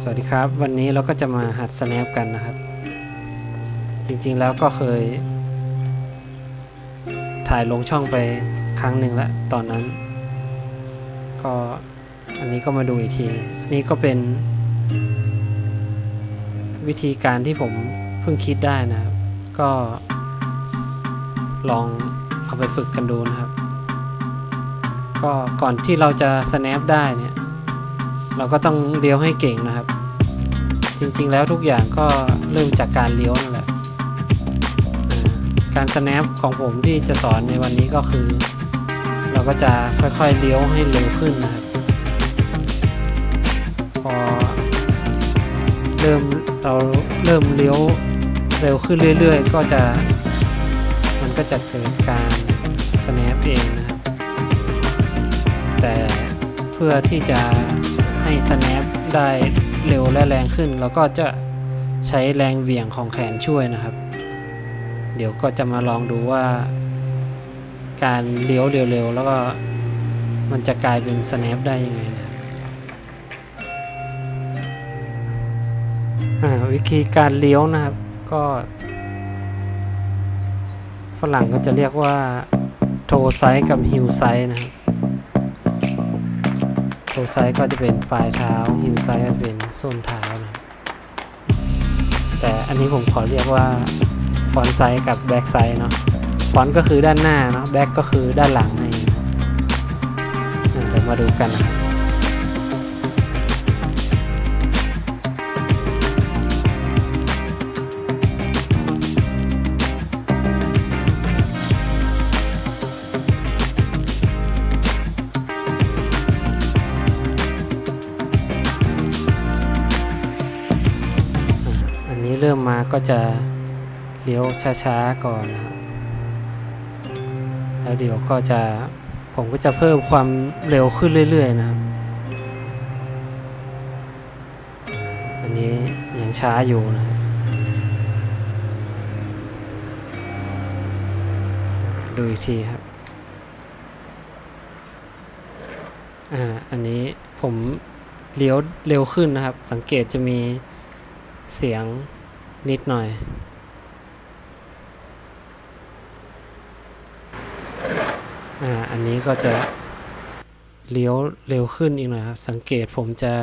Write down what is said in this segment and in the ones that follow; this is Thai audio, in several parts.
สวัสดีครับ วันนี้เราก็จะมาหัด snap กันนะครับ จริงๆแล้วก็เคย ถ่ายลงช่องไปครั้งหนึ่งแล้วตอนนั้น ก็อันนี้ก็มาดูอีกที นี้ก็เป็น วิธีการที่ผมเพิ่งคิดได้นะครับ ก็ลองเอาไปฝึกกันดูนะครับ ก็ก่อนที่เราจะ snap ได้เนี่ย เราก็ต้องเลี้ยวให้เก่งนะครับ จริงๆแล้วทุกอย่างก็เริ่มจากการเลี้ยวนั่นแหละการ snap ของผมที่จะสอนในวันนี้ก็คือ เราก็จะค่อยๆเลี้ยวให้เร็วขึ้นนะครับพอเริ่มเราเริ่มเลี้ยวเร็วขึ้นเรื่อยๆ ก็จะมันก็จะเกิดการ snap เองนะครับแต่เพื่อที่จะ ให้ snap ได้เร็วและแรงขึ้นเราก็จะใช้แรงเหวี่ยงของแขนช่วยนะครับ เดี๋ยวก็จะมาลองดูว่า การเลี้ยวเร็วๆ แล้วก็มันจะกลายเป็น snap ได้ยังไงนะวิธีการเลี้ยวนะครับก็ฝรั่งก็จะเรียกว่าโทไซด์กับฮิลไซด์นะครับ โทไซก็จะเป็นปลายเท้าฮิลไซก็จะเป็นส้นเท้านะแต่อันนี้ผมขอเรียกว่าฟอนไซกับแบ็กไซเนาะฟอนก็คือด้านหน้าเนาะแบ็กก็คือด้านหลังนั่นเองเดี๋ยวมาดูกันนะครับ ก็จะเลี้ยวช้าๆก่อนนะครับแล้วเดี๋ยวก็จะผมก็จะเพิ่มความเร็วขึ้นเรื่อย ๆ นะครับ อันนี้ยังช้าอยู่นะครับดูอีกทีครับ อ่า อันนี้ผมเลี้ยวเร็วขึ้นนะครับ สังเกตจะมีเสียง นิดหน่อย อ่า อันนี้ก็จะเลี้ยวเร็วขึ้นอีกหน่อยครับ สังเกตผมจะ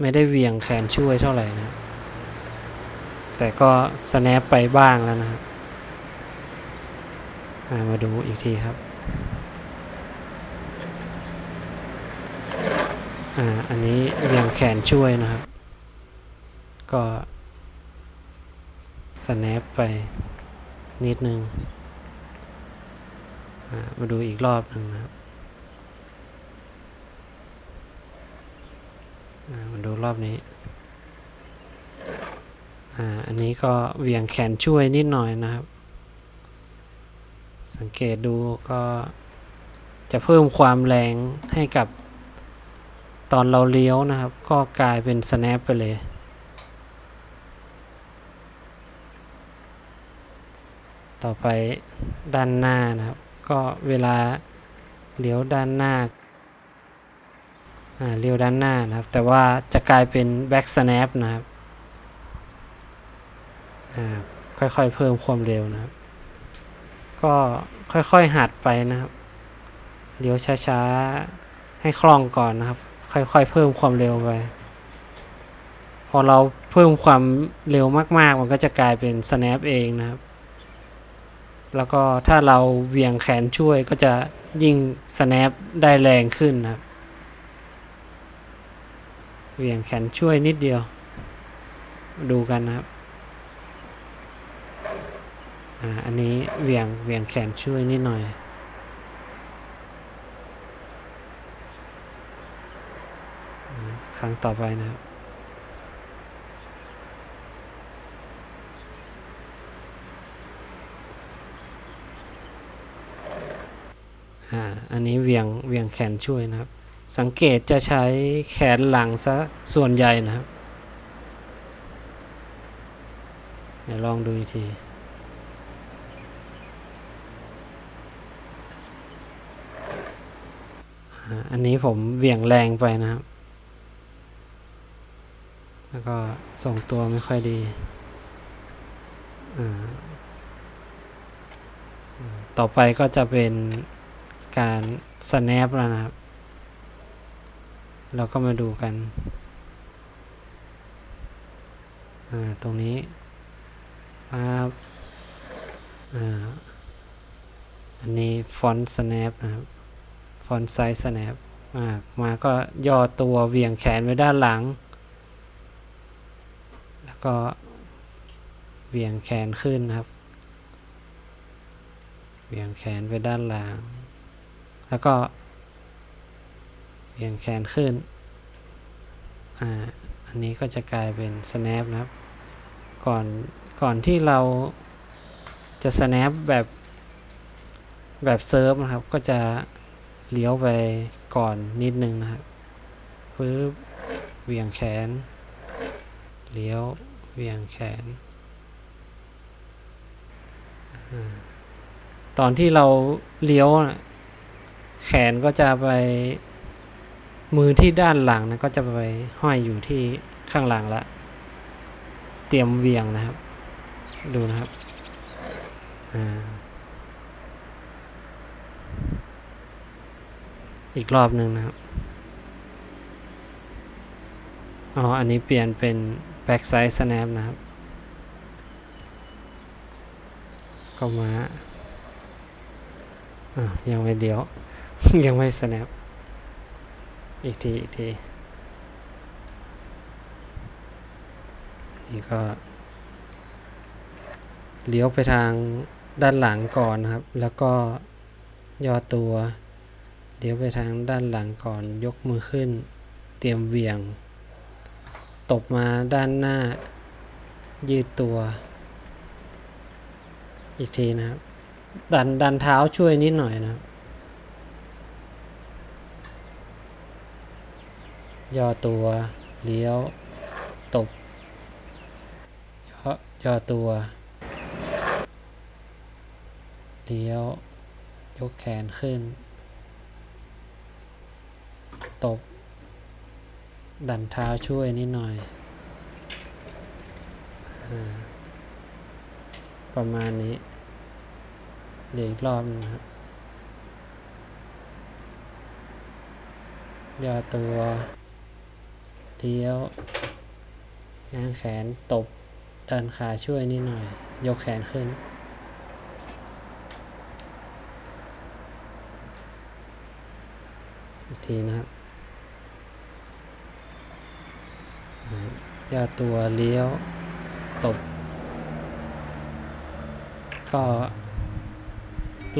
ไม่ได้เวียงแขนช่วยเท่าไหร่นะ แต่ก็ snap ไปบ้างแล้วนะครับามาดูอีกทีครับ อ่า อันนี้เวียงแขนช่วยนะครับ ก็ snap ไปนิดนึง มาดูอีกรอบหนึ่งนะครับมาดูรอบนี้อ่าอันนี้ก็เหวี่ยงแขนช่วยนิดหน่อยนะครับ สังเกตดูก็จะเพิ่มความแรงให้กับตอนเราเลี้ยวนะครับ ก็กลายเป็น snap ไปเลย ต่อไปด้านหน้านะครับ ก็เวลาเลี้ยวด้านหน้าเลี้ยวด้านหน้านะครับ แต่ว่าจะกลายเป็น back snap นะครับค่อยๆเพิ่มความเร็วนะครับ ก็ค่อยๆหัดไปนะครับเลี้ยวช้าๆให้คล่องก่อนนะครับ ค่อยๆเพิ่มความเร็วไปพอเราเพิ่มความเร็วมากๆ มันก็จะกลายเป็น snap เองนะครับ แล้วก็ถ้าเราเวียงแขนช่วยก็จะยิ่ง snap ได้แรงขึ้นนะครับ เวียงแขนช่วยนิดเดียว ดูกันนะครับอันนี้เวียงเวียงแขนช่วยนิดหน่อย ครั้งต่อไปนะครับ อ่าอันนี้เวียงเวียงแขนช่วยนะครับ สังเกตจะใช้แขนหลังซะส่วนใหญ่นะครับเดี๋ยวลองดูอีกทีอันนี้ผมเหวี่ยงแรงไปนะครับ แล้วก็ส่งตัวไม่ค่อยดีต่อไปก็จะเป็น การ snap แล้วนะครับ เราก็มาดูกันอ่าตรงนี้ปั๊บอ่าอันนี้ฟอนต์ snap นะครับ ฟอนต์ไซส์ snap อ่ามาก็ย่อตัวเวียงแขนไว้ด้านหลัง แล้วก็เวียงแขนขึ้นนะครับ เวียงแขนไปด้านหลัง แล้วก็เหวี่ยงแขนขึ้น อ่า อันนี้ก็จะกลายเป็น snap นะครับ ก่อน ก่อนที่เราจะ snap แบบ แบบเซิร์ฟนะครับ ก็จะเลี้ยวไปก่อนนิดนึงนะครับปึ๊บเวี่ยงแขน เลี้ยวเวี่ยงแขน ตอนที่เราเลี้ยวนะ แขนก็จะไปมือที่ด้านหลังนะก็จะไปห้อยอยู่ที่ข้างหลังละ เตรียมเวียงนะครับ ดูนะครับออีกรอบหนึ่งนะครับ อ๋อ อันนี้เปลี่ยนเป็น back side snap นะครับ ก็มาอะยังไม่เดียว ยังไม่ snap อีกที อีกที นี่ก็ เลี้ยวไปทางด้านหลังก่อนนะครับ แล้วก็ย่อตัว เลี้ยวไปทางด้านหลังก่อน ยกมือขึ้น เตรียมเวียง ตบมาด้านหน้า ยืดตัว อีกทีนะครับ ดันดันเท้าช่วยนิดหน่อยนะครับ ย่อตัว เลี้ยว ตบ ย่อย่อตัว เลี้ยว ยกแขนขึ้น ตบ ดันเท้าช่วยนิดหน่อยอประมาณนี้ เดี๋ยวอีกรอบนะครับย่อตัว เลี้ยวง้างแขนตบดันขาช่วยนิดหน่อย ยกแขนขึ้น อีกทีนะครับย่อตัวเลี้ยวตบ ก็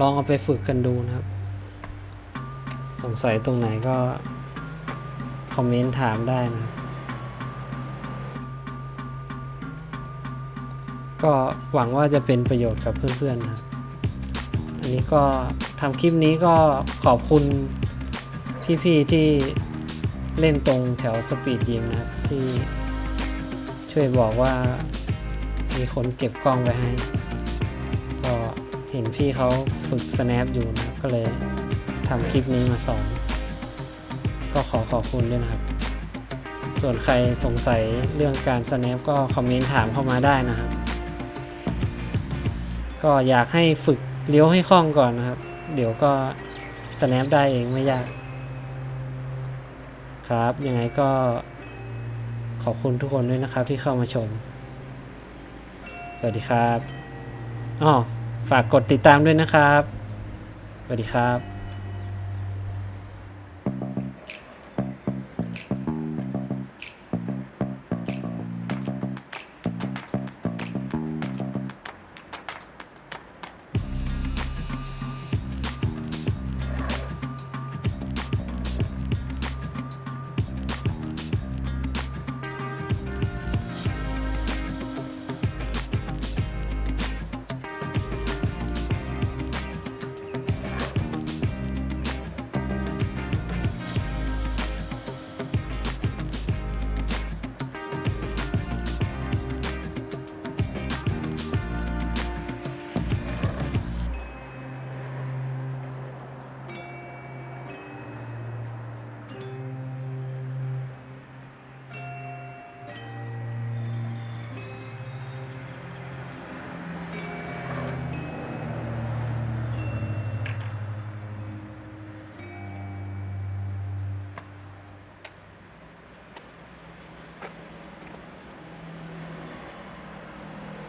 ลองเอาไปฝึกกันดูนะครับ สงสัยตรงไหนก็ คอมเมนต์ถามได้นะครับ ก็หวังว่าจะเป็นประโยชน์กับเพื่อนๆนะครับ อันนี้ก็ทำคลิปนี้ก็ขอบคุณพี่ๆที่เล่นตรงแถวสปีดยิมนะครับ ที่ช่วยบอกว่ามีคนเก็บกล้องไว้ให้ ก็เห็นพี่เขาฝึก snap อยู่นะก็เลยทำคลิปนี้มาสอน ก็ขอขอบคุณด้วยนะครับ ส่วนใครสงสัยเรื่องการ snap ก็คอมเมนต์ถามเข้ามาได้นะครับ ก็อยากให้ฝึกเลี้ยวให้คล่องก่อนนะครับ เดี๋ยวก็ snap ได้เองไม่ยาก ครับ ยังไงก็ขอบคุณทุกคนด้วยนะครับที่เข้ามาชม สวัสดีครับอ๋อฝากกดติดตามด้วยนะครับ สวัสดีครับ